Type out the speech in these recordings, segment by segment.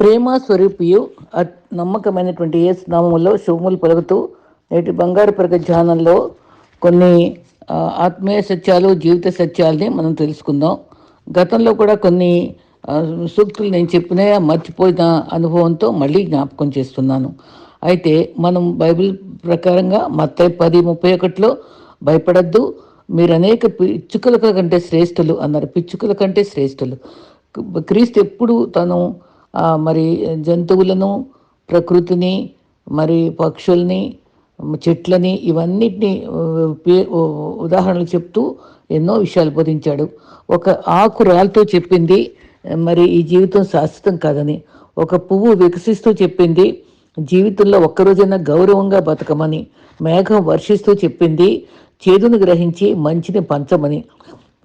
ప్రేమ స్వరూపియు at నమ్మకమైనటువంటి ఏ నామములో శుభములు పలుకుతూ నేటి బంగారు ప్రగ ధ్యానంలో కొన్ని ఆత్మీయ సత్యాలు జీవిత సత్యాలని మనం తెలుసుకుందాం. గతంలో కూడా కొన్ని సూక్తులు నేను చెప్పిన మర్చిపోయిన అనుభవంతో మళ్ళీ జ్ఞాపకం చేస్తున్నాను. అయితే మనం బైబిల్ ప్రకారంగా మత్తయి పది ముప్పై ఒకటిలో భయపడద్దు మీరు అనేక పిచ్చుకల కంటే శ్రేష్ఠులు అన్నారు. పిచ్చుకల కంటే శ్రేష్ఠులు. క్రీస్తు ఎప్పుడు తను మరి జంతువులను ప్రకృతిని మరి పక్షుల్ని చెట్లని ఇవన్నిటిని ఉదాహరణలు చెప్తూ ఎన్నో విషయాలు బోధించాడు. ఒక ఆకురాలతో చెప్పింది మరి ఈ జీవితం శాశ్వతం కాదని. ఒక పువ్వు వికసిస్తూ చెప్పింది జీవితంలో ఒక్కరోజైనా గౌరవంగా బతకమని. మేఘం వర్షిస్తూ చెప్పింది చేదును గ్రహించి మంచిని పంచమని.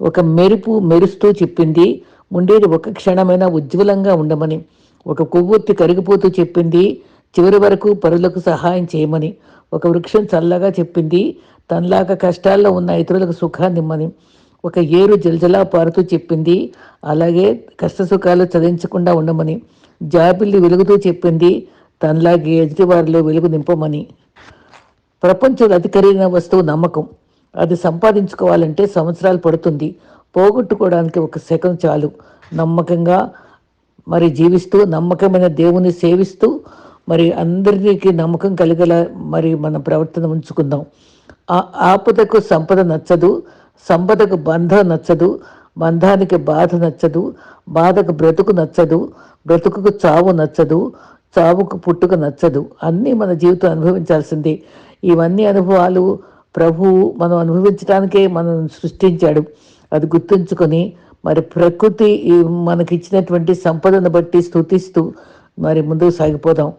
ఒక మెరుపు మెరుస్తూ చెప్పింది ఉండేది ఒక క్షణమైనా ఉజ్వలంగా ఉండమని. ఒక కొవ్వొత్తి కరిగిపోతూ చెప్పింది చివరి వరకు పరులకు సహాయం చేయమని. ఒక వృక్షం చల్లగా చెప్పింది తనలాగా కష్టాల్లో ఉన్న ఇతరులకు సుఖాన్నిమ్మని ఒక ఏరు జలజలా పారుతూ చెప్పింది అలాగే కష్ట సుఖాలు చదించకుండా ఉండమని. జాబిల్లి వెలుగుతూ చెప్పింది తనలాగే ఎదుటివారిలో వెలుగు నింపమని. ప్రపంచంలో అతి ఖరీదైన వస్తువు నమ్మకం. అది సంపాదించుకోవాలంటే సంవత్సరాలు పడుతుంది. పోగొట్టుకోవడానికి ఒక సెకండ్ చాలు. నమ్మకంగా మరి జీవిస్తూ నమ్మకమైన దేవుని సేవిస్తూ మరి అందరికీ నమ్మకం కలిగేలా మరి మన ప్రవర్తన ఉంచుకుందాం. ఆ- ఆపదకు సంపద నచ్చదు సంపదకు బంధం నచ్చదు బంధానికి బాధ నచ్చదు బాధకు బ్రతుకు నచ్చదు బ్రతుకుకు చావు నచ్చదు చావుకు పుట్టుక నచ్చదు. అన్నీ మన జీవితం అనుభవించాల్సిందే. ఇవన్నీ అనుభవాలు ప్రభువు మనం అనుభవించడానికే మనం సృష్టించాడు. అది గుర్తుంచుకొని మరి ప్రకృతి మనకిచ్చినటువంటి సంపదను బట్టి స్థుతిస్తూ మరి ముందుకు సాగిపోదాం.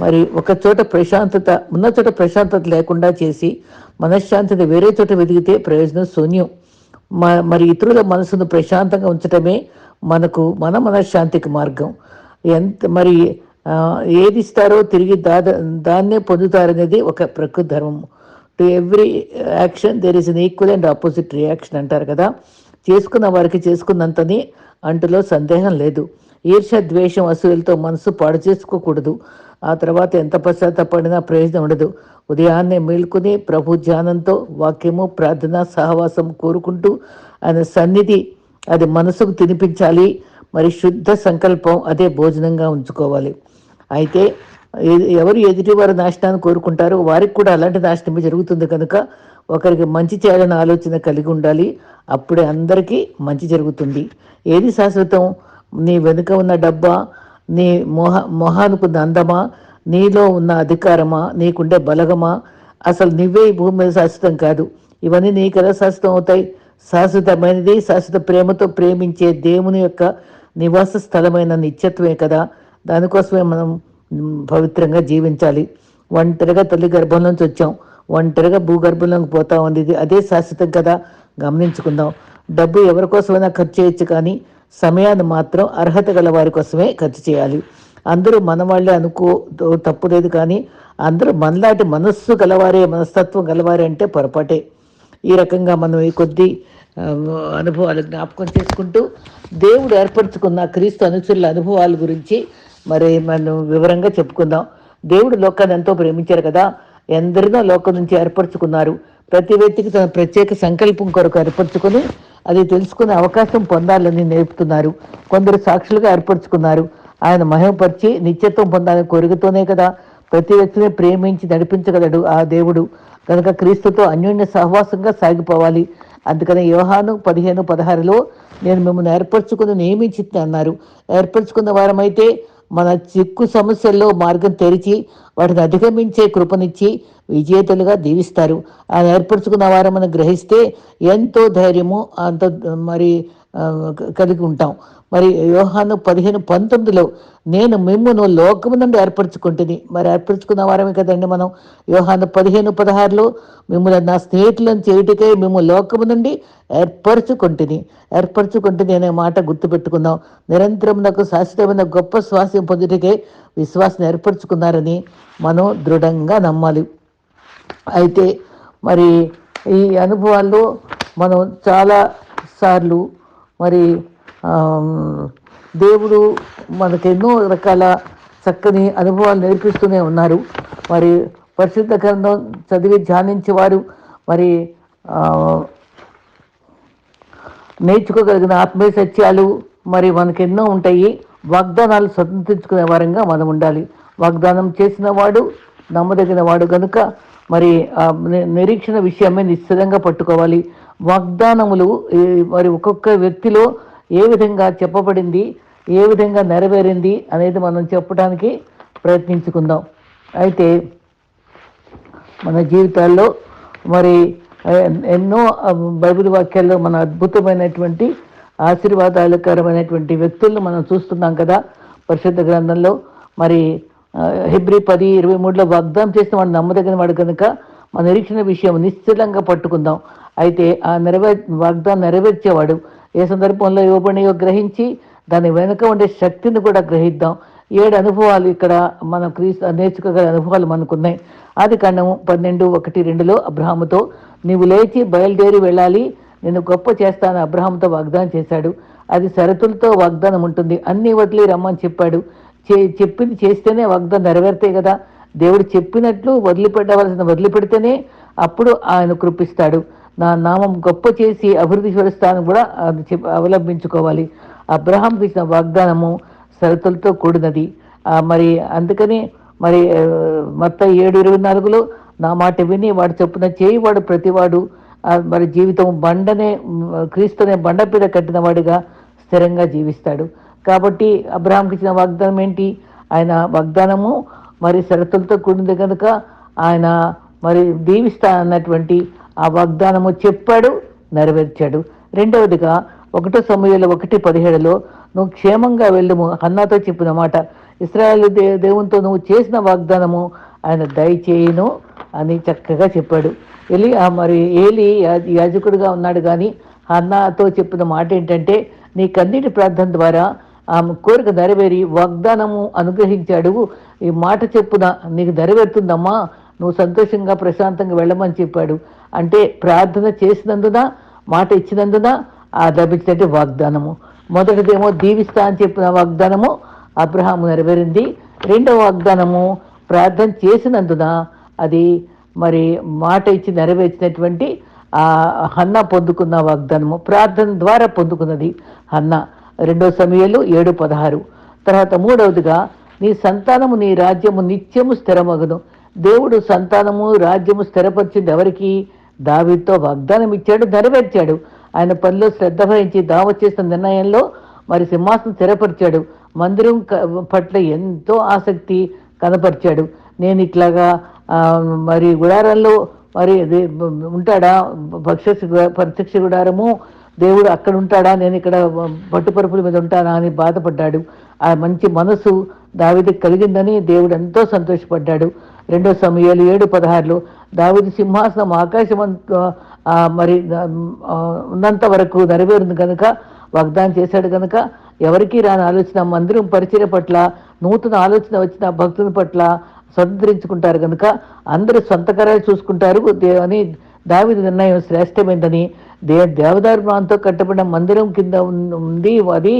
మరి ఒక చోట ప్రశాంతత ఉన్న చోట ప్రశాంతత లేకుండా చేసి మనశ్శాంతిని వేరే చోట వెతికితే ప్రయోజనం శూన్యం. మ- మరి ఇతరుల మనసును ప్రశాంతంగా ఉంచటమే మనకు మన మనశ్శాంతికి మార్గం. ఎంత మరి ఏది ఇస్తారో తిరిగి దా దాన్నే పొందుతారనేది ఒక ప్రకృతి ధర్మం. To every action there is an equal and opposite reaction అంటారు కదా. చేసుకున్న వారికి చేసుకున్నంతని అంటులో సందేహం లేదు. ఈర్ష ద్వేషం అసూయలతో మనసు పాడు చేసుకోకూడదు. ఆ తర్వాత ఎంత పశ్చాత్తపడినా ప్రయోజనం ఉండదు. ఉదయాన్నే మేల్కొని ప్రభు ధ్యానంతో వాక్యము ప్రార్థన సహవాసం కోరుకుంటూ ఆయన సన్నిధి అది మనసుకు తినిపించాలి. మరి శుద్ధ సంకల్పం అదే భోజనంగా ఉంచుకోవాలి. అయితే ఎవరు ఎదుటివారు నాశనాన్ని కోరుకుంటారో వారికి కూడా అలాంటి నాశనమే జరుగుతుంది కనుక ఒకరికి మంచి చేయాలని ఆలోచన కలిగి ఉండాలి. అప్పుడే అందరికీ మంచి జరుగుతుంది. ఏది శాశ్వతం? నీ వెనుక ఉన్న డబ్బా నీ మొహ మొహానుకున్న అందమా నీలో ఉన్న అధికారమా నీకుండే బలగమా? అసలు నువ్వే ఈ భూమి మీద శాశ్వతం కాదు. ఇవన్నీ నీకు ఎలా శాశ్వతం అవుతాయి. శాశ్వతమైనది శాశ్వత ప్రేమతో ప్రేమించే దేవుని యొక్క నివాస స్థలమైన నిత్యత్వమే కదా. దానికోసమే మనం పవిత్రంగా జీవించాలి. ఒంటరిగా తల్లి గర్భం నుంచి వచ్చాం. ఒంటరిగా భూగర్భంలోకి పోతా ఉంది. ఇది అదే శాశ్వతం కదా? గమనించుకుందాం. డబ్బు ఎవరి కోసమైనా ఖర్చు చేయొచ్చు కానీ సమయాన్ని మాత్రం అర్హత గల వారి కోసమే ఖర్చు చేయాలి. అందరూ మన వాళ్ళే అనుకో తప్పు లేదు కానీ అందరూ మనలాంటి మనస్సు గలవారే మనస్తత్వం గలవారే అంటే పొరపాటే. ఈ రకంగా మనం ఈ కొద్ది అనుభవాలు జ్ఞాపకం చేసుకుంటూ దేవుడు ఏర్పరచుకున్న క్రీస్తు అనుచరుల అనుభవాల గురించి మరి మనం వివరంగా చెప్పుకుందాం. దేవుడు లోకాన్ని ఎంతో ప్రేమించారు కదా? ఎందరినో లోకం నుంచి ఏర్పరచుకున్నారు. ప్రతి వ్యక్తికి తన ప్రత్యేక సంకల్పం కొరకు ఏర్పరచుకొని అది తెలుసుకునే అవకాశం పొందాలని నేర్పుతున్నారు. కొందరు సాక్షులుగా ఏర్పరచుకున్నారు. ఆయన మహిమపరిచి నిత్యత్వం పొందాలని కోరికతోనే కదా ప్రతి వ్యక్తిని ప్రేమించి నడిపించగలడు ఆ దేవుడు. కనుక క్రీస్తుతో అన్యోన్య సహవాసంగా సాగిపోవాలి. అందుకని యోహాను పదిహేను పదహారులో నేను మిమ్మల్ని ఏర్పరచుకుని నియమించి అన్నారు. ఏర్పరచుకున్న వారమైతే మన చిక్కు సమస్యల్లో మార్గం తెరిచి వాటిని అధిగమించే కృపనిచ్చి విజేతలుగా దీవిస్తారు. అది ఏర్పరచుకున్న వారమని మనం గ్రహిస్తే ఎంతో ధైర్యము అంత మరి కలిగి ఉంటాం. మరి యోహాను పదిహేను పంతొమ్మిదిలో నేను మిమ్మును లోకము నుండి ఏర్పరచుకుంటుంది మరి ఏర్పరచుకున్న వారమే కదండి మనం. యోహాను పదిహేను పదహారులో మిమ్మల్ని నా స్నేహితులను చేయుటికై మేము లోకము నుండి ఏర్పరచుకుంటుంది ఏర్పరచుకుంటుంది అనే మాట గుర్తుపెట్టుకుందాం. నిరంతరం నాకు శాశ్వతమైన గొప్ప శ్వాసం పొందుటకే విశ్వాసం ఏర్పరచుకున్నారని మనం దృఢంగా నమ్మాలి. అయితే మరి ఈ అనుభవాల్లో మనం చాలా సార్లు మరి దేవుడు మనకు ఎన్నో రకాల చక్కని అనుభవాలు నేర్పిస్తూనే ఉన్నారు. మరి పరిశుద్ధ గ్రంథం చదివి ధ్యానించేవారు మరి నేర్చుకోగలిగిన ఆత్మీయ సత్యాలు మరి మనకెన్నో ఎన్నో ఉంటాయి. వాగ్దానాలు స్వతంత్రించుకునే వారంగా మనం ఉండాలి. వాగ్దానం చేసిన వాడు నమ్మదగిన వాడు కనుక మరి నిరీక్షణ విషయమే నిశ్చితంగా పట్టుకోవాలి. వాగ్దానములు మరి ఒక్కొక్క వ్యక్తిలో ఏ విధంగా చెప్పబడింది ఏ విధంగా నెరవేరింది అనేది మనం చెప్పడానికి ప్రయత్నించుకుందాం. అయితే మన జీవితాల్లో మరి ఎన్నో బైబిల్ వాక్యాల్లో మన అద్భుతమైనటువంటి ఆశీర్వాదాలకరమైనటువంటి వ్యక్తులను మనం చూస్తున్నాం కదా పరిశుద్ధ గ్రంథంలో. మరి హిబ్రి పది ఇరవై మూడులో వాగ్దానం చేసిన వాడు నమ్మదగిన వాడు కనుక మన నిరీక్షణ విషయం నిశ్చలంగా పట్టుకుందాం. అయితే ఆ నెరవేర్ వాగ్దానం నెరవేర్చేవాడు ఏ సందర్భంలో ఇవ్వబడినయో గ్రహించి దాని వెనుక ఉండే శక్తిని కూడా గ్రహిద్దాం. ఏడు అనుభవాలు ఇక్కడ మనం క్రీస్తు నేర్చుకోగల అనుభవాలు మనకున్నాయి. ఆది కాండము పన్నెండు ఒకటి రెండులో అబ్రహాముతో నీవు లేచి బయలుదేరి వెళ్ళాలి. నేను గొప్ప చేస్తాను అబ్రహాంతో వాగ్దానం చేశాడు. అది షరతులతో వాగ్దానం ఉంటుంది. అన్ని వదిలి రమ్మని చెప్పాడు. చే చెప్పింది చేస్తేనే వాగ్దానం నెరవేరుతాయి కదా. దేవుడు చెప్పినట్లు వదిలిపెట్టవలసిన వదిలిపెడితేనే అప్పుడు ఆయన కృపిస్తాడు. నా నామం గొప్ప చేసి అభివృద్ధి పరుస్తాను కూడా అది చెప్ అవలంబించుకోవాలి. అబ్రహాంకి ఇచ్చిన వాగ్దానము షరతులతో కూడినది. మరి అందుకని మరి మొత్తం ఏడు ఇరవై నాలుగులో నా మాట విని వాడు చెప్పున చేయివాడు ప్రతివాడు మరి జీవితం బండనే క్రీస్తునే బండ మీద కట్టిన వాడిగా స్థిరంగా జీవిస్తాడు. కాబట్టి అబ్రహాంకి ఇచ్చిన వాగ్దానం ఏంటి? ఆయన వాగ్దానము మరి షరతులతో కూడింది కనుక ఆయన మరి దీవిస్తానన్నటువంటి ఆ వాగ్దానము చెప్పాడు నెరవేర్చాడు. రెండవదిగా ఒకటో సమయంలో ఒకటి పదిహేడులో నువ్వు క్షేమంగా వెళ్ళము. హన్నాతో చెప్పిన మాట ఇస్రాయల్ దే దేవునితో నువ్వు చేసిన వాగ్దానము ఆయన దయచేయను అని చక్కగా చెప్పాడు. ఎలి ఆ మరి ఏలి యా- యాజకుడిగా ఉన్నాడు కానీ హన్నాతో చెప్పిన మాట ఏంటంటే నీ కన్నీటి ప్రార్థన ద్వారా ఆమె కోరిక నెరవేరి వాగ్దానము అనుగ్రహించాడు. ఈ మాట చెప్పున నీకు నెరవేరుతుందమ్మా నువ్వు సంతోషంగా ప్రశాంతంగా వెళ్ళమని చెప్పాడు. అంటే ప్రార్థన చేసినందున మాట ఇచ్చినందున ఆ లభించినట్టు వాగ్దానము. మొదటిదేమో దీవిస్తా అని చెప్పిన వాగ్దానము అబ్రహాము నెరవేరింది. రెండవ వాగ్దానము ప్రార్థన చేసినందున అది మరి మాట ఇచ్చి నెరవేర్చినటువంటి ఆ హన్న పొందుకున్న వాగ్దానము. ప్రార్థన ద్వారా పొందుకున్నది హన్న. రెండో సమయాలు ఏడు పదహారు. తర్వాత మూడవదిగా నీ సంతానము నీ రాజ్యము నిత్యము స్థిరమగును. దేవుడు సంతానము రాజ్యము స్థిరపరిచింది ఎవరికి? దావితో వాగ్దానం ఇచ్చాడు నెరవేర్చాడు. ఆయన పనిలో శ్రద్ధ వహించి దావ చేసిన నిర్ణయంలో మరి సింహాసనం స్థిరపరిచాడు. మందిరం పట్ల ఎంతో ఆసక్తి కనపరిచాడు. నేను ఇట్లాగా మరి గుడారంలో మరి ఉంటాడా? పక్ష ప్రత్యక్ష గుడారము? దేవుడు అక్కడ ఉంటాడా? నేను ఇక్కడ పట్టుపరుపుల మీద ఉంటానా అని బాధపడ్డాడు. ఆ మంచి మనసు దావిదికి కలిగిందని దేవుడు ఎంతో సంతోషపడ్డాడు. రెండో సమయాలు ఏడు పదహారులో. దావిది సింహాసనం ఆకాశం మరి ఉన్నంత వరకు నెరవేరుంది కనుక వాగ్దానం చేశాడు కనుక ఎవరికీ రాని ఆలోచన మందిరం పరిచయ పట్ల నూతన ఆలోచన వచ్చిన భక్తుల పట్ల స్వతంత్రించుకుంటారు కనుక అందరూ సొంతకరాలు చూసుకుంటారు. అని దావిది నిర్ణయం శ్రేష్టమైందని దే దేవదారు ప్రాంతం కట్టబడిన మందిరం కింద ఉంది అది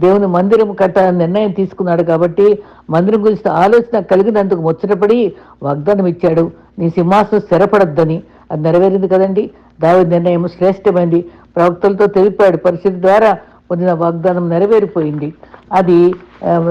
దేవుని మందిరం కట్ట నిర్ణయం తీసుకున్నాడు కాబట్టి మందిరం గురించి ఆలోచన కలిగినందుకు ముచ్చటపడి వాగ్దానం ఇచ్చాడు. నీ సింహాసనం స్థిరపడద్దని. అది నెరవేరింది కదండి. దావి నిర్ణయం శ్రేష్టమైంది. ప్రవక్తలతో తెలిపాడు. పరిస్థితి ద్వారా పొందిన వాగ్దానం నెరవేరిపోయింది. అది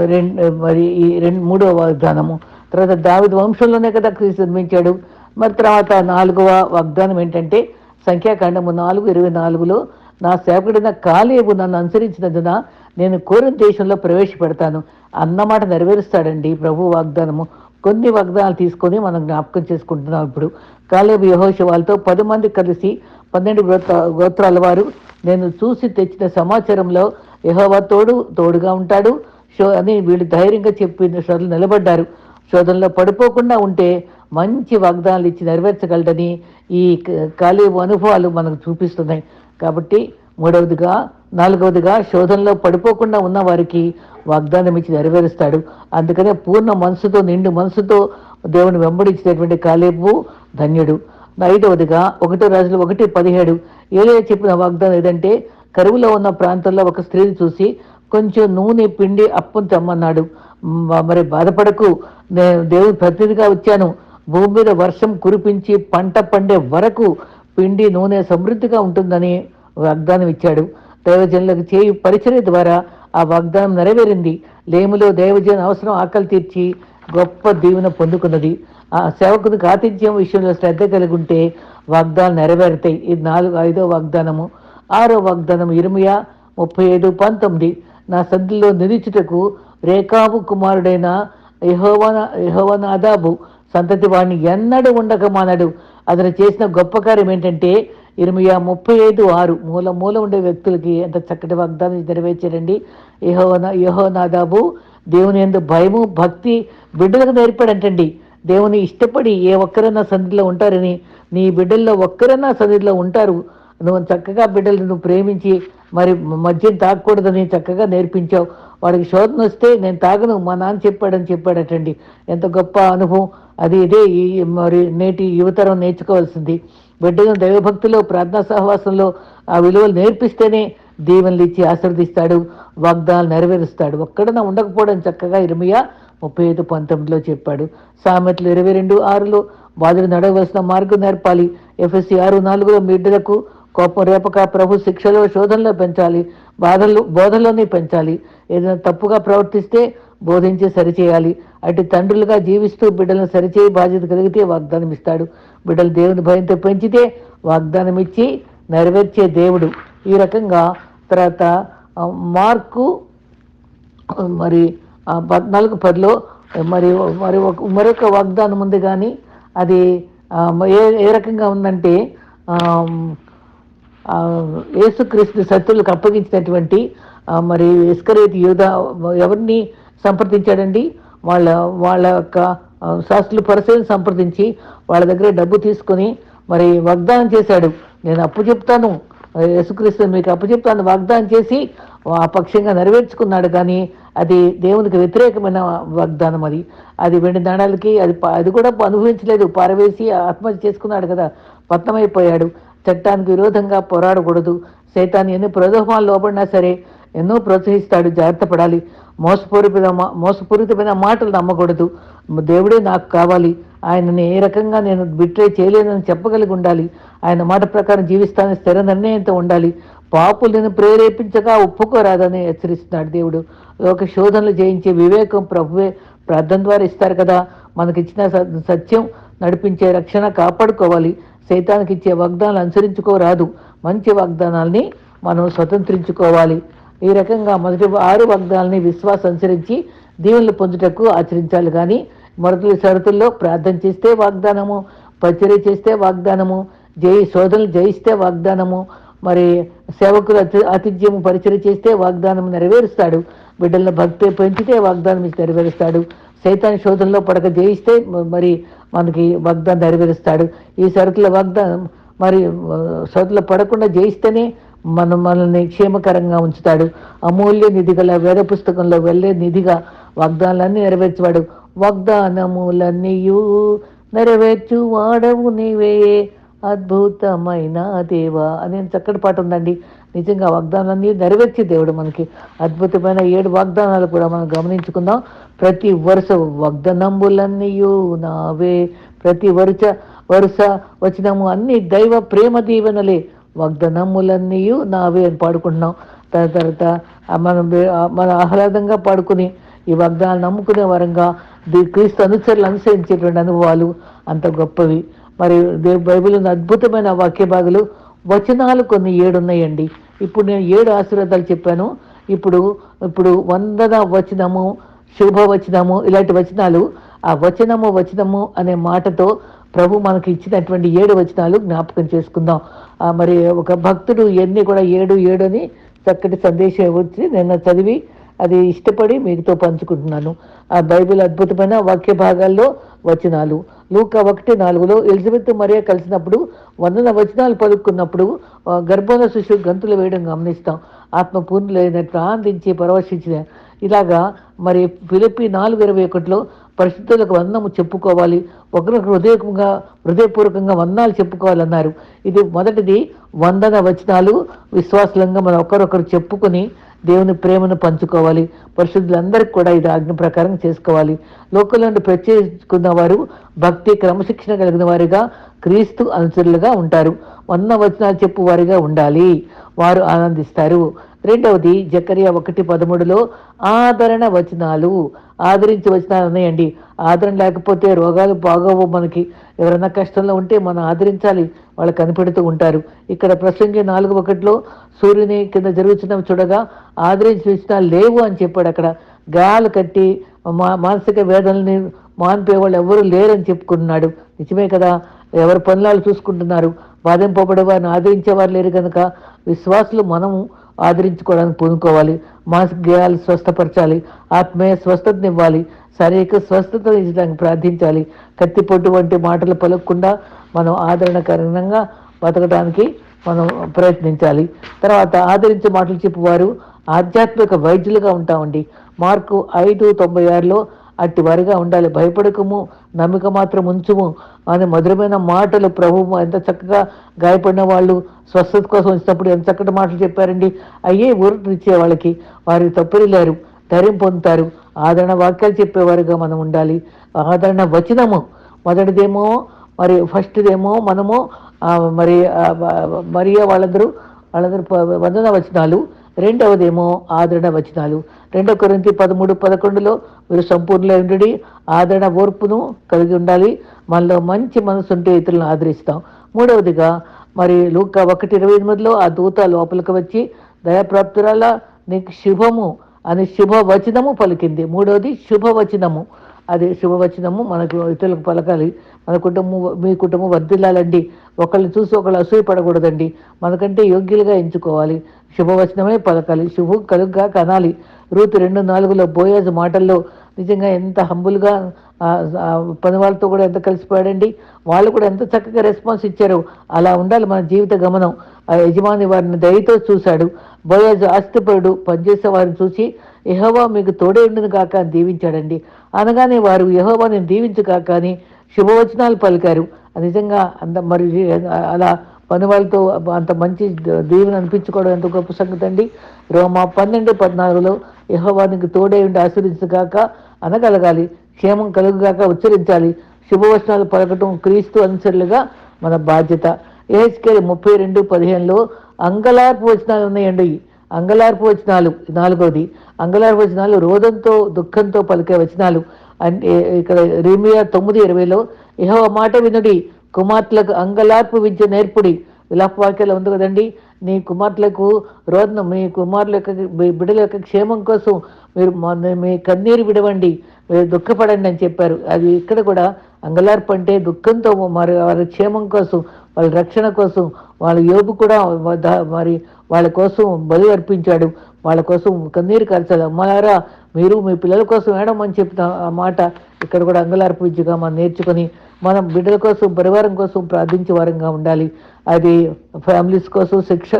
రెండు మరి ఈ రెండు మూడవ వాగ్దానము. తర్వాత దావిద వంశంలోనే కదా క్రీస్తు జన్మించాడు. మరి తర్వాత నాలుగవ వాగ్దానం ఏంటంటే సంఖ్యాకాండము నాలుగు ఇరవై నాలుగులో నా సేవకుడైన కాలేబు నన్ను అనుసరించినందున నేను కోరిన దేశంలో ప్రవేశపెడతాను. అన్నమాట నెరవేరుస్తాడండి ప్రభు వాగ్దానము. కొన్ని వాగ్దానాలు తీసుకొని మనం జ్ఞాపకం చేసుకుంటున్నాం ఇప్పుడు. కాలేబు యహోష వాళ్ళతో పది మంది కలిసి పన్నెండు గోత్ర గోత్రాల వారు నేను చూసి తెచ్చిన సమాచారంలో యహోవా తోడు తోడుగా ఉంటాడు. షో అని వీళ్ళు ధైర్యంగా చెప్పిన శోధనలు నిలబడ్డారు. శోధనలో పడిపోకుండా ఉంటే మంచి వాగ్దానాలు ఇచ్చి నెరవేర్చగలడని ఈ కాలేబు అనుభవాలు మనకు చూపిస్తున్నాయి. కాబట్టి మూడవదిగా నాలుగవదిగా శోధనలో పడిపోకుండా ఉన్న వారికి వాగ్దానం ఇచ్చి నెరవేరుస్తాడు. అందుకనే పూర్ణ మనసుతో నిండు మనసుతో దేవుని వెంబడించినటువంటి కాలేబు ధన్యుడు. ఐదవదిగా ఒకటో రాజులు ఒకటి పదిహేడు. ఏలే చెప్పిన వాగ్దానం ఏదంటే కరువులో ఉన్న ప్రాంతంలో ఒక స్త్రీని చూసి కొంచెం నూనె పిండి అప్పును తెమ్మన్నాడు. మరి బాధపడకు. నేను దేవుని ప్రతినిధిగా వచ్చాను. భూమి మీద వర్షం కురిపించి పంట పండే వరకు పిండి నూనె సమృద్ధిగా ఉంటుందని వాగ్దానం ఇచ్చాడు. దైవజనులకు చేయి పరిచర్య ద్వారా ఆ వాగ్దానం నెరవేరింది. లేములో దైవజన అవసరం ఆకలి తీర్చి గొప్ప దీవెన పొందుకున్నది. ఆ సేవకునికి ఆతిథ్యం విషయంలో శ్రద్ధ కలిగి ఉంటే వాగ్దానాలు నెరవేరుతాయి. ఇది నాలుగు ఐదో వాగ్దానము. ఆరో వాగ్దానం ఇరుమియా ముప్పై ఐదు పంతొమ్మిది. నా సంధిలో నిలిచుటకు రేఖాబు కుమారుడైన యహోవన యహోవనాదాబు సంతతి వాడిని ఎన్నడూ ఉండక మానడు. అతను చేసిన గొప్ప కార్యం ఏంటంటే ఇరవై ముప్పై ఐదు ఆరు మూల మూల ఉండే వ్యక్తులకి ఎంత చక్కటి వాగ్దానం నెరవేర్చారండి. యహో యహోనాదాబు దేవుని ఎందు భయము భక్తి బిడ్డలకు నేర్పాడంటండి. దేవుని ఇష్టపడి ఏ ఒక్కరన్నా సన్నిధిలో ఉంటారని నీ బిడ్డల్లో ఒక్కరైనా సన్నిధిలో ఉంటారు. నువ్వు చక్కగా బిడ్డలు నువ్వు ప్రేమించి మరి మద్యం తాగకూడదని చక్కగా నేర్పించావు. వాడికి శోధన వస్తే నేను తాగను మా నాన్న చెప్పాడని చెప్పాడటండి. ఎంత గొప్ప అనుభవం. అది ఇదే ఈ మరి నేటి యువతరం నేర్చుకోవాల్సింది. బిడ్డను దైవభక్తిలో ప్రార్థనా సహవాసంలో ఆ విలువలు నేర్పిస్తేనే దీవెనలు ఇచ్చి ఆశీర్వదిస్తాడు వాగ్దానాలు నెరవేరుస్తాడు. ఒక్కడన ఉండకపోవడం చక్కగా ఇరమయ్య ముప్పై ఐదు పంతొమ్మిదిలో చెప్పాడు. సామెతలు ఇరవై రెండు ఆరులో బాధలు నడవలసిన మార్గం నేర్పాలి. ఎఫ్ఎస్సి ఆరు నాలుగులో బిడ్డలకు కోపం రేపక ప్రభు శిక్షలో శోధనలో పెంచాలి. బాధలు బోధలోనే పెంచాలి. ఏదైనా తప్పుగా ప్రవర్తిస్తే బోధించి సరిచేయాలి. అటు తండ్రులుగా జీవిస్తూ బిడ్డలను సరిచేయి బాధ్యత కలిగితే వాగ్దానం ఇస్తాడు. బిడ్డలు దేవుని భయంతో పెంచితే వాగ్దానం ఇచ్చి నెరవేర్చే దేవుడు. ఈ రకంగా తర్వాత మార్కు మరి పద్నాలుగు పదిలో మరి మరి ఒక మరొక వాగ్దానం ఉంది కానీ అది ఏ ఏ రకంగా ఉందంటే ఏసుక్రీస్తు ఆ, యేసుక్రీస్తు సత్యులకు అప్పగించినటువంటి మరి ఇస్కరేతి యోధ ఎవరిని సంప్రదించాడండి? వాళ్ళ వాళ్ళ యొక్క శాస్త్రులు పరిశీలన సంప్రదించి వాళ్ళ దగ్గర డబ్బు తీసుకొని మరి వాగ్దానం చేశాడు. నేను అప్పు చెప్తాను. యేసుక్రీస్తు మీకు అప్పు చెప్తాను. వాగ్దానం చేసి ఆ పక్షంగా నెరవేర్చుకున్నాడు. కానీ అది దేవునికి వ్యతిరేకమైన వాగ్దానం అది. అది వెండి నాణాలకి అది అది కూడా అనుభవించలేదు. పారవేసి ఆత్మహత్య చేసుకున్నాడు కదా. పతనమైపోయాడు. చట్టానికి విరోధంగా పోరాడకూడదు. సైతాన్ని ఎన్ని ప్రలోభాలు లోబడినా సరే ఎన్నో ప్రోత్సహిస్తాడు జాగ్రత్త పడాలి. మోసపూరిత మా- మోసపూరితమైన మాటలు నమ్మకూడదు. దేవుడే నాకు కావాలి. ఆయనని ఏ రకంగా నేను బిట్రే చేయలేనని చెప్పగలిగి ఉండాలి. ఆయన మాట ప్రకారం జీవిస్తానని స్థిర నిర్ణయంతో ఉండాలి. పాపులను ప్రేరేపించగా ఒప్పుకోరాదని హెచ్చరిస్తున్నాడు దేవుడు. లోక శోధనలు చేయించే వివేకం ప్రభువే ప్రార్థన ద్వారా ఇస్తారు కదా. మనకిచ్చిన స- సత్యం నడిపించే రక్షణ కాపాడుకోవాలి. సైతానికి ఇచ్చే వాగ్దానాలు అనుసరించుకోరాదు. మంచి వాగ్దానాల్ని మనం స్వతంత్రించుకోవాలి. ఈ రకంగా మొదటి ఆరు వాగ్దాలని విశ్వాసం అనుసరించి దీవెనలు పొందుటకు ఆచరించాలి. కానీ మొదటి షరతుల్లో ప్రార్థన చేస్తే వాగ్దానము పరిచర్య చేస్తే వాగ్దానము జయి శోధనలు జయిస్తే వాగ్దానము మరి సేవకులు అతి ఆతిథ్యము పరిచయం చేస్తే వాగ్దానం నెరవేరుస్తాడు. బిడ్డలను భక్తి పెంచితే వాగ్దానం ఇచ్చి నెరవేరుస్తాడు. సైతాన్ శోధనలో పడక జయిస్తే మరి మనకి వాగ్దానం నెరవేరుస్తాడు. ఈ సరుకుల వాగ్దానం మరి ఆ, పడకుండా జయిస్తేనే మనం మనల్ని క్షేమకరంగా ఉంచుతాడు. అమూల్య నిధి గల వేద పుస్తకంలో వెళ్ళే నిధిగా వాగ్దానాలన్నీ నెరవేర్చువాడు. వాగ్దానములన్నీయు నెరవేర్చు వాడవు నీవే. అద్భుతమైన దేవా అనే చక్కటి పాట ఉందండి. నిజంగా వాగ్దానాలన్నీ నెరవేర్చే దేవుడు మనకి. అద్భుతమైన ఏడు వాగ్దానాలు కూడా మనం గమనించుకుందాం. ప్రతి వరుస వాగ్దానంబులన్నీయు నావే. ప్రతి వరుస వరుస వచనము అన్ని దైవ ప్రేమ దీవెనలే. వాగ్దానములన్నీయు నావే అని పాడుకుంటున్నాం. దాని తర్వాత మనం మన ఆహ్లాదంగా పాడుకుని ఈ వాగ్దానాలు నమ్ముకునే వరంగా క్రీస్తు అనుచరులు అనుసరించేటువంటి అనుభవాలు అంత గొప్పవి. మరి దేవు బైబిల్ ఉన్న అద్భుతమైన వాక్య భాగాలు వచనాలు కొన్ని ఏడు ఉన్నాయండి ఇప్పుడు నేను ఏడు ఆశీర్వాదాలు చెప్పాను. ఇప్పుడు ఇప్పుడు వందన వచనము శుభవచనము ఇలాంటి వచనాలు ఆ వచనము వచనము అనే మాటతో ప్రభు మనకి ఇచ్చినటువంటి ఏడు వచనాలు జ్ఞాపకం చేసుకుందాం. మరి ఒక భక్తుడు ఎన్ని కూడా ఏడు ఏడు అని చక్కటి సందేశం వచ్చి నిన్న చదివి అది ఇష్టపడి మీతో పంచుకుంటున్నాను. ఆ బైబిల్ అద్భుతమైన వాక్య భాగాల్లో వచనాలు. లూక ఒకటి నాలుగులో ఎలిజబెత్ మరియా కలిసినప్పుడు వందన వచనాలు పలుకున్నప్పుడు ఆ, గర్భంలో గంతులు వేయడం గమనిస్తాం. ఆత్మ పూర్ణులైనట్లు ఆనందించి పరవశించిన. ఇలాగా మరి ఫిలిపి నాలుగు ఇరవై ఒకటిలో పరిశుద్ధులకు వందనము చెప్పుకోవాలి. ఒకరికి హృదయకంగా హృదయపూర్వకంగా వందనాలు చెప్పుకోవాలన్నారు. ఇది మొదటిది వందన వచనాలు. విశ్వాసంగా మనం ఒకరొకరు చెప్పుకొని దేవుని ప్రేమను పంచుకోవాలి. పరిశుద్ధులందరికీ కూడా ఇది ఆజ్ఞ ప్రకారం చేసుకోవాలి. లోకంలో నుండి ప్రత్యేకించుకున్న వారు భక్తి క్రమశిక్షణ కలిగిన వారిగా క్రీస్తు అనుచరులుగా ఉంటారు. వంద వచనాలు చెప్పు వారిగా ఉండాలి. వారు ఆనందిస్తారు. రెండవది జకరియా ఒకటి పదమూడులో ఆదరణ వచనాలు. ఆదరించి వచనాలు ఉన్నాయండి. ఆదరణ లేకపోతే రోగాలు బాగోవు మనకి. ఎవరైనా కష్టంలో ఉంటే మనం ఆదరించాలి. వాళ్ళు కనిపెడుతూ ఉంటారు. ఇక్కడ ప్రసంగి నాలుగు ఒకటిలో సూర్యుని కింద జరుగుతున్నవి చూడగా ఆదరించి వచనాలు లేవు అని చెప్పాడు అక్కడ. గాయాలు కట్టి మా మానసిక వేదనల్ని మాన్పే వాళ్ళు ఎవరు లేరని చెప్పుకుంటున్నాడు. నిజమే కదా? ఎవరి పనులాలు చూసుకుంటున్నారు. బాధింపబడే వారిని ఆదరించేవారు లేరు కనుక. విశ్వాసులు మనము ఆదరించుకోవడానికి పూనుకోవాలి మానసిక గేయాలు స్వస్థపరచాలి. ఆత్మీయ స్వస్థతనివ్వాలి శారీరక స్వస్థత ఇచ్చడానికి ప్రార్థించాలి. కత్తిపొట్టు వంటి మాటలు పలకకుండా మనం ఆదరణకరంగా బతకడానికి మనం ప్రయత్నించాలి. తర్వాత ఆదరించే మాటలు చెప్పువారు ఆధ్యాత్మిక వైద్యులుగా ఉంటామండి. మార్కు ఐదు తొంభై ఆరులో అట్టి వారిగా ఉండాలి. భయపడకము నమ్మిక మాత్రం ఉంచుము అని మధురమైన మాటలు ప్రభువు ఎంత చక్కగా గాయపడిన వాళ్ళు స్వస్థత కోసం వచ్చినప్పుడు ఎంత చక్కటి మాటలు చెప్పారండి. అయ్యే ఊరిచ్చే వాళ్ళకి వారి తప్పిలేరు ధైర్యం పొందుతారు. ఆదరణ వాక్యాలు చెప్పేవారుగా మనం ఉండాలి. ఆదరణ వచనము మొదటిదేమో మరి ఫస్ట్దేమో మనము మరి మరియా వాళ్ళందరూ వాళ్ళందరూ వందన వచనాలు. రెండవదేమో ఆదరణ వచనాలు. రెండో కొరింతి పదమూడు పదకొండులో మీరు సంపూర్ణ ఉండి ఆదరణ ఓర్పును కలిగి ఉండాలి. మనలో మంచి మనసు ఉంటే ఇతరులను ఆదరిస్తాం. మూడవదిగా మరి లూకా ఒకటి ఇరవై ఎనిమిదిలో ఆ దూత లోపలికి వచ్చి దయాప్రాప్తురాల నీకు శుభము అని శుభవచనము పలికింది. మూడవది శుభవచనము. అది శుభవచనము మనకు ఇతరులకు పలకాలి. మన కుటుంబం మీ కుటుంబం వర్ధిల్లాలండి. ఒకళ్ళని చూసి ఒకళ్ళు అసూయ పడకూడదండి. మనకంటే యోగ్యులుగా ఎంచుకోవాలి. శుభవచనమే పలకాలి. శుభం కలుగ్గా కనాలి. రూతు రెండు నాలుగులో బోయాజ్ మాటల్లో నిజంగా ఎంత హంబుల్గా పని వాళ్ళతో కూడా ఎంత కలిసిపోయాడండి? వాళ్ళు కూడా ఎంత చక్కగా రెస్పాన్స్ ఇచ్చారు? అలా ఉండాలి మన జీవిత గమనం. ఆ యజమాని వారిని దయతో చూశాడు. బోయాజు ఆస్తిపరుడు పనిచేసే వారిని చూసి యహోవా మీకు తోడే కాక అని దీవించాడండి. అనగానే వారు యహోవాని దీవించు కాక అని శుభవచనాలు పలికారు. నిజంగా అంత మరి అలా పని వాళ్ళతో అంత మంచి దేవుని అనిపించుకోవడం ఎంత గొప్ప సంగతి అండి? రోమా పన్నెండు పద్నాలుగులో యహోవానికి తోడే ఉండి ఆశీర్వించగాక అనగలగాలి క్షేమం కలుగుగాక ఉచ్చరించాలి. శుభవచనాలు పలకటం క్రీస్తు అనుసరులుగా మన బాధ్యత. ఏహెచ్కేల్ ముప్పై రెండు పదిహేనులో అంగలార్పు వచనాలు ఉన్నాయండి. అంగలార్పు వచనాలు నాలుగోది అంగలార్పు వచనాలు రోదంతో దుఃఖంతో పలికే వచనాలు. అంటే ఇక్కడ రీమియా తొమ్మిది ఇరవైలో ఇహో మాట వినుడి. కుమార్తెలకు అంగలార్పు విద్య నేర్పుడి. విలాపవాక్యాలు ఉంది కదండి. నీ కుమార్తెలకు రోజున మీ కుమారుల యొక్క మీ బిడ్డల యొక్క క్షేమం కోసం మీరు మీ కన్నీరు విడవండి. మీరు దుఃఖపడండి అని చెప్పారు. అది ఇక్కడ కూడా అంగలార్పు అంటే దుఃఖంతో మరి వారి క్షేమం కోసం వాళ్ళ రక్షణ కోసం వాళ్ళ యోబు కూడా మరి వాళ్ళ కోసం బలి అర్పించాడు. వాళ్ళ కోసం కన్నీరు కార్చాలి అమ్మలారా మీరు మీ పిల్లల కోసం వేడమని చెప్తా ఆ మాట. ఇక్కడ కూడా అంగలార్పు విద్యగా మనం నేర్చుకొని మనం బిడ్డల కోసం పరివారం కోసం ప్రార్థించే వారంగా ఉండాలి. అది ఫ్యామిలీస్ కోసం శిక్ష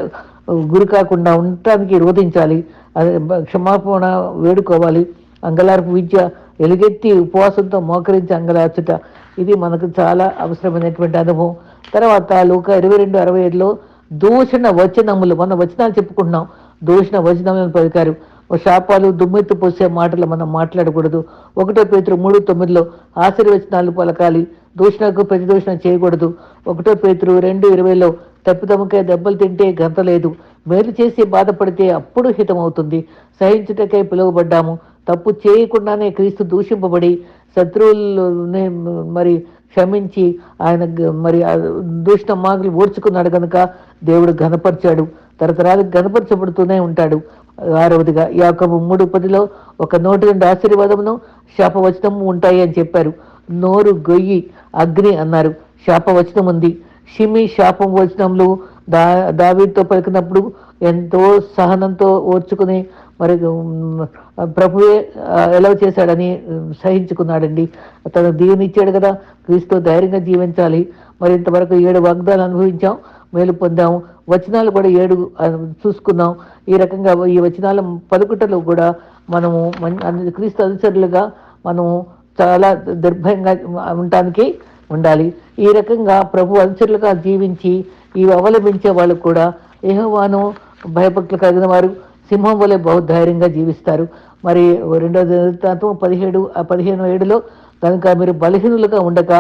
గురి కాకుండా ఉండటానికి రోధించాలి అది క్షమాపణ వేడుకోవాలి. అంగలార్పు విద్య ఎలుగెత్తి ఉపవాసంతో మోకరించి అంగలార్చుట ఇది మనకు చాలా అవసరమైనటువంటి అనుభవం. తర్వాత లోక ఇరవై రెండు అరవై ఏడులో దూషణ వచనములు మన వచనాలు చెప్పుకుంటున్నాం. దూషణ వచనములను పలికారు. శాపాలు దుమ్మెత్తు పోసే మాటలు మనం మాట్లాడకూడదు. ఒకటో పేతురు మూడు తొమ్మిదిలో ఆశీర్వచనాలు పలకాలి. దూషణకు ప్రతిదూషణ చేయకూడదు. ఒకటో పేతురు రెండు ఇరవైలో తప్పిదమ్మకే దెబ్బలు తింటే గంత లేదు. మేలు చేసి బాధపడితే అప్పుడు హితమవుతుంది. సహించుటకై పిలువబడ్డాము. తప్పు చేయకుండానే క్రీస్తు దూషింపబడి శత్రువులని మరి క్షమించి ఆయన మరి దూషణ మాగులు ఓర్చుకున్నాడు కనుక దేవుడు ఘనపరిచాడు. తరతరాలకు ఘనపరచబడుతూనే ఉంటాడు. ఆరవదిగా యాకబు మూడు పదిలో ఒక నోటి నుండి ఆశీర్వాదమును శాపవచనము ఉంటాయి అని చెప్పారు. నోరు గొయ్యి అగ్ని అన్నారు. శాపవచనం ఉంది. షిమి శాపం వచనంలో దా దావీతో పలికినప్పుడు ఎంతో సహనంతో ఓర్చుకుని మరి ప్రభువే ఎలా చేశాడని సహించుకున్నాడండి. తను దీవెనిచ్చాడు కదా క్రీస్తు ధైర్యంగా జీవించాలి. మరి ఇంతవరకు ఏడు వాగ్దాలు అనుభవించాం మేలు పొందాం. వచనాలు కూడా ఏడు చూసుకున్నాం. ఈ రకంగా ఈ వచనాల పలుకుటలు కూడా మనము క్రీస్తు అనుసరులుగా మనము చాలా దుర్భంగా ఉండటానికి ఉండాలి. ఈ రకంగా ప్రభు అనుచరులుగా జీవించి ఇవి అవలంబించే వాళ్ళు కూడా ఏహోవాను భయభక్తులు కలిగిన వారు సింహం వలె బహుధైర్యంగా జీవిస్తారు. మరి రెండో వృత్తాంతం పదిహేడు ఆ పదిహేను ఏడులో కనుక మీరు బలహీనులుగా ఉండక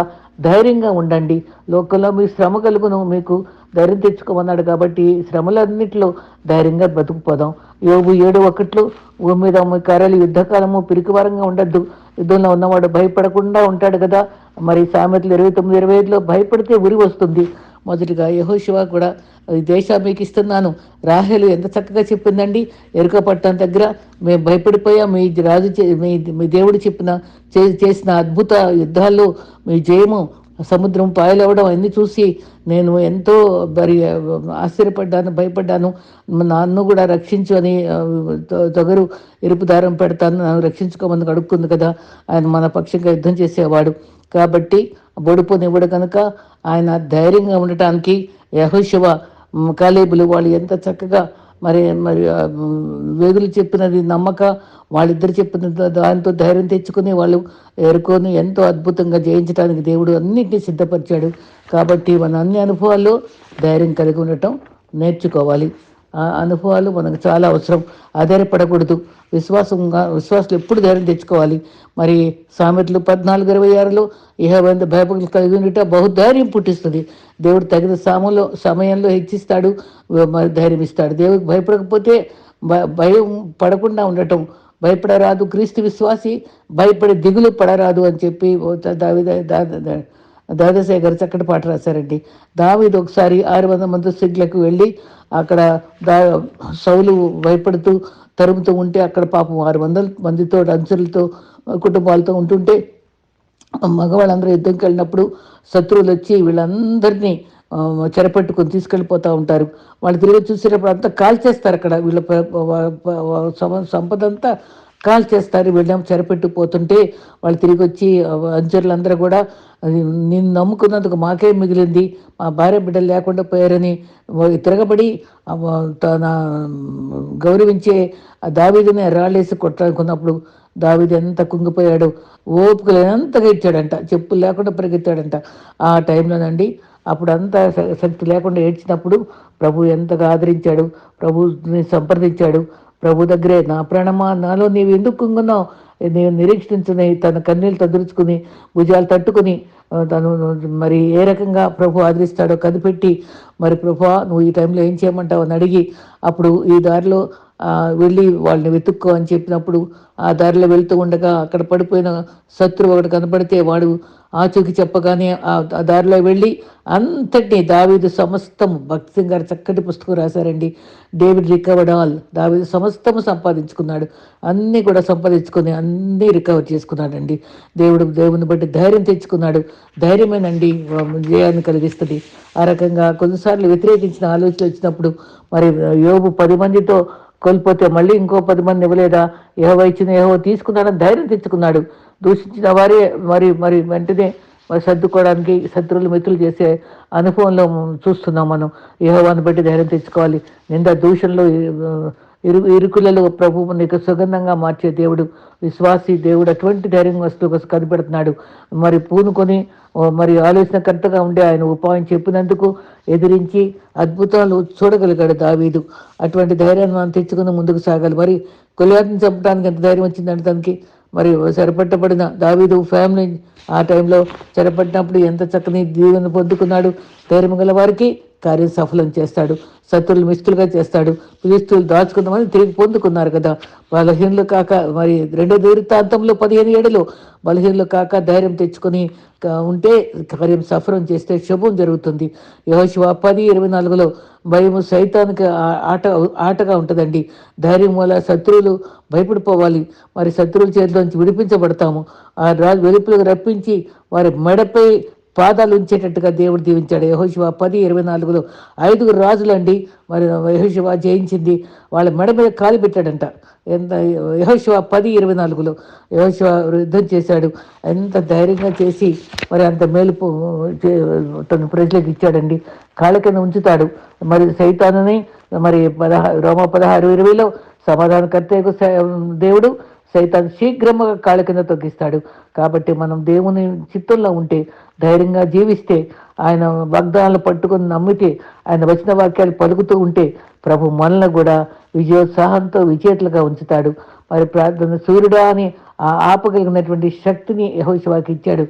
ధైర్యంగా ఉండండి. లోకంలో మీ శ్రమ కలుగును మీకు ధైర్యం తెచ్చుకోమన్నాడు కాబట్టి శ్రమలన్నింటిలో ధైర్యంగా బతుకుపోదాం యోగు ఏడు ఒకట్లు భూమి మీద మీ కార్యాలు యుద్ధకాలము పిరికివారంగా ఉండద్దు. యుద్ధంలో ఉన్నవాడు భయపడకుండా ఉంటాడు కదా. మరి సామెతలు ఇరవై తొమ్మిది ఇరవై ఐదులో భయపడితే ఉరి వస్తుంది. మొదటిగా యహోశివ కూడా ఈ దేశా మీకు ఇస్తున్నాను. రాహేలు ఎంత చక్కగా చెప్పిందండి. ఎరుక పట్టణం దగ్గర మేము భయపడిపోయా. మీ రాజు చే- మీ మీ దేవుడు చెప్పిన చే- చేసిన అద్భుత యుద్ధాల్లో మీ జయము సముద్రం పాయలవడం అన్ని చూసి నేను ఎంతో మరి ఆశ్చర్యపడ్డాను భయపడ్డాను. నన్ను కూడా రక్షించు అని తొగరు ఎరుపు దారం పెడతాను నన్ను రక్షించుకోమని అడుక్కుంది కదా. ఆయన మన పక్షంగా యుద్ధం చేసేవాడు. కాబట్టి బొడిపోనివ్వడు కనుక ఆయన ధైర్యంగా ఉండటానికి యహోశివ కాలేబులు వాళ్ళు ఎంత చక్కగా మరి మరి వేదులు చెప్పినది నమ్మక వాళ్ళిద్దరు చెప్పిన దాంతో ధైర్యం తెచ్చుకుని వాళ్ళు ఎరుకొని ఎంతో అద్భుతంగా జయించడానికి దేవుడు అన్నింటినీ సిద్ధపరిచాడు. కాబట్టి మన అన్ని అనుభవాల్లో ధైర్యం కలిగి ఉండటం నేర్చుకోవాలి. అనుభవాలు మనకు చాలా అవసరం. ఆధారపడకూడదు విశ్వాసంగా విశ్వాసులు ఎప్పుడు ధైర్యం తెచ్చుకోవాలి. మరి సామెతలు పద్నాలుగు ఇరవై ఆరులో ఇహవంత భయపడలు కలిగి ఉండట బహుధైర్యం పుట్టిస్తుంది. దేవుడు తగిన సమయంలో సమయంలో హెచ్చిస్తాడు మరి ధైర్యం ఇస్తాడు. దేవుడికి భయపడకపోతే భయం పడకుండా ఉండటం. భయపడరాదు క్రీస్తు విశ్వాసి భయపడి దిగులు పడరాదు అని చెప్పి ఓ త- దాదాసాయి గారు చక్కటి పాట రాశారండి. దావిది ఒకసారి ఆరు వందల మంది సిగ్లకు వెళ్ళి అక్కడ దా సౌలు భయపడుతూ తరుముతూ ఉంటే అక్కడ పాపం ఆరు వందల మందితో అంచులతో కుటుంబాలతో ఉంటుంటే మగవాళ్ళందరూ యుద్ధంకి వెళ్ళినప్పుడు శత్రువులు వచ్చి వీళ్ళందరినీ చెరపట్టుకొని తీసుకెళ్ళిపోతూ ఉంటారు. వాళ్ళు తిరిగి చూసేటప్పుడు అంతా కాల్చేస్తారు అక్కడ వీళ్ళ సంపద అంతా కాల్ చేస్తారు వీళ్ళేమో చెరపెట్టుకుపోతుంటే వాళ్ళు తిరిగి వచ్చి అంచరులందరూ కూడా నిన్ను నమ్ముకున్నందుకు మాకే మిగిలింది మా భార్య బిడ్డలు లేకుండా పోయారని తిరగబడి తన గౌరవించే ఆ రాళ్ళేసి కొట్టాలనుకున్నప్పుడు దావీదు ఎంత కుంగిపోయాడు ఓపుకలు లేనంతగా ఇచ్చాడంట చెప్పులు లేకుండా పరిగెత్తాడంట. ఆ టైంలోనండి అప్పుడు అంతా శక్తి లేకుండా ఏడ్చినప్పుడు ప్రభు ఎంతగా ఆదరించాడు ప్రభుని సంప్రదించాడు ప్రభు దగ్గరే నా ప్రాణమా నాలో నీవు ఎందుకు కుంగున్నావు నేను నిరీక్షించుని తన కన్నీళ్ళు తదురుచుకుని భుజాలు తట్టుకుని తను మరి ఏ రకంగా ప్రభు ఆదరిస్తాడో కనిపెట్టి మరి ప్రభు నువ్వు ఈ టైంలో ఏం చేయమంటావు అని అడిగి అప్పుడు ఈ దారిలో వెళ్ళి వాళ్ళని వెతుక్కో అని చెప్పినప్పుడు ఆ దారిలో వెళ్తూ ఉండగా అక్కడ పడిపోయిన శత్రువు ఒకటి కనపడితే వాడు ఆచూకి చెప్పగానే ఆ దారిలో వెళ్ళి అంతటినీ దావీదు సమస్తం భక్తి గారు చక్కటి పుస్తకం రాశారండి. డేవిడ్ రికవర్డ్ ఆల్ దావీదు సమస్తము సంపాదించుకున్నాడు. అన్నీ కూడా సంపాదించుకొని అన్నీ రికవర్ చేసుకున్నాడండి. దేవుడు దేవుని బట్టి ధైర్యం తెచ్చుకున్నాడు. ధైర్యమేనండి. విజయాన్ని కలిగిస్తుంది. ఆ రకంగా కొన్నిసార్లు వ్యతిరేకించిన ఆలోచన వచ్చినప్పుడు మరి యోగు పది మందితో కోల్పోతే మళ్ళీ ఇంకో పది మంది ఇవ్వలేదా? ఏహో ఇచ్చిన ఏహో తీసుకున్నాడని ధైర్యం తెచ్చుకున్నాడు. దూషించిన వారే మరి మరి వెంటనే మరి సర్దుకోవడానికి శత్రువులు మిత్రులు చేసే అనుభవంలో చూస్తున్నాం మనం. ఏహోవాన్ని బట్టి ధైర్యం తెచ్చుకోవాలి. నింద దూషణలో ఇరు ఇరుకులలో ప్రభు నీకు సుగంధంగా మార్చే దేవుడు విశ్వాసి దేవుడు అటువంటి ధైర్యం వస్తువు కనిపెడుతున్నాడు. మరి పూనుకొని మరి ఆలోచనకర్తగా ఉండే ఆయన ఉపాయం చెప్పినందుకు ఎదిరించి అద్భుతాలు చూడగలిగాడు దావీదు. అటువంటి ధైర్యాన్ని మనం తెచ్చుకుని ముందుకు సాగాలి. మరి కొలియాటిని చంపడానికి ఎంత ధైర్యం వచ్చిందంటే తనకి? మరి సరిపట్టబడిన దావీదు ఫ్యామిలీ ఆ టైంలో చెరపట్టినప్పుడు ఎంత చక్కని దీవెన పొందుకున్నాడు? ధైర్యం గల వారికి కార్యం సఫలం చేస్తాడు శత్రువులు మిస్తులుగా చేస్తాడు ఫిలిస్తీన్లు దాచుకుందామని తిరిగి పొందుకున్నారు కదా. బలహీనలు కాక మరి రెండో దీవృత్తాంతంలో పదిహేను ఏడులో బలహీనలు కాక ధైర్యం తెచ్చుకొని ఉంటే కార్యం సఫలం చేస్తే శుభం జరుగుతుంది. యహోశివ పది ఇరవై నాలుగులో భయము సైతానికి ఆ- ఆట ఆటగా ఉంటుందండి. ధైర్యం వల్ల శత్రువులు భయపడిపోవాలి. మరి శత్రువుల చేతిలోంచి విడిపించబడతాము. ఆ రాజు వెలుపులకు రప్పించి వారి మెడపై పాదాలు ఉంచేటట్టుగా దేవుడు దీవించాడు. యహోశివ పది ఇరవై నాలుగులో ఐదుగురు రాజులండి. మరి యహోశివ జయించింది. వాళ్ళ మెడ మీద కాలు పెట్టాడంట. ఎంత యహోశివ పది ఇరవై నాలుగులో యహోశివ యుద్ధం చేశాడు. ఎంత ధైర్యంగా చేసి మరి అంత మేలు పో- తన ప్రజలకు ఇచ్చాడండి. కాళ్ళ కింద ఉంచుతాడు. మరి సైతానుని మరి పదహారు రోమ పదహారు ఇరవైలో సమాధానకర్త దేవుడు సైతాన్ శీఘ్రముగా కాళ్ళ కింద తొక్కిస్తాడు. కాబట్టి మనం దేవుని చిత్తంలో ఉంటే ధైర్యంగా జీవిస్తే ఆయన వాగ్దానాలు పట్టుకొని నమ్మితే ఆయన వచన వాక్యాలు పలుకుతూ ఉంటే ప్రభు మనల్ని కూడా విజయోత్సాహంతో విజేతలుగా ఉంచుతాడు. మరి ప్రార్థన సూర్యుడా అని ఆ ఆపగలిగినటువంటి శక్తిని యహోశివాకి ఇచ్చాడు.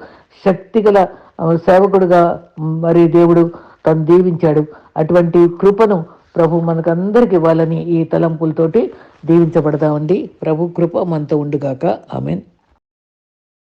శక్తి గల సేవకుడుగా మరి దేవుడు తను దీవించాడు. అటువంటి కృపను ప్రభు మనకందరికి ఇవ్వాలని ఈ తలంపులతోటి దీవించబడతా ఉంది. ప్రభు కృప మనతో ఉండుగాక. ఆమెన్.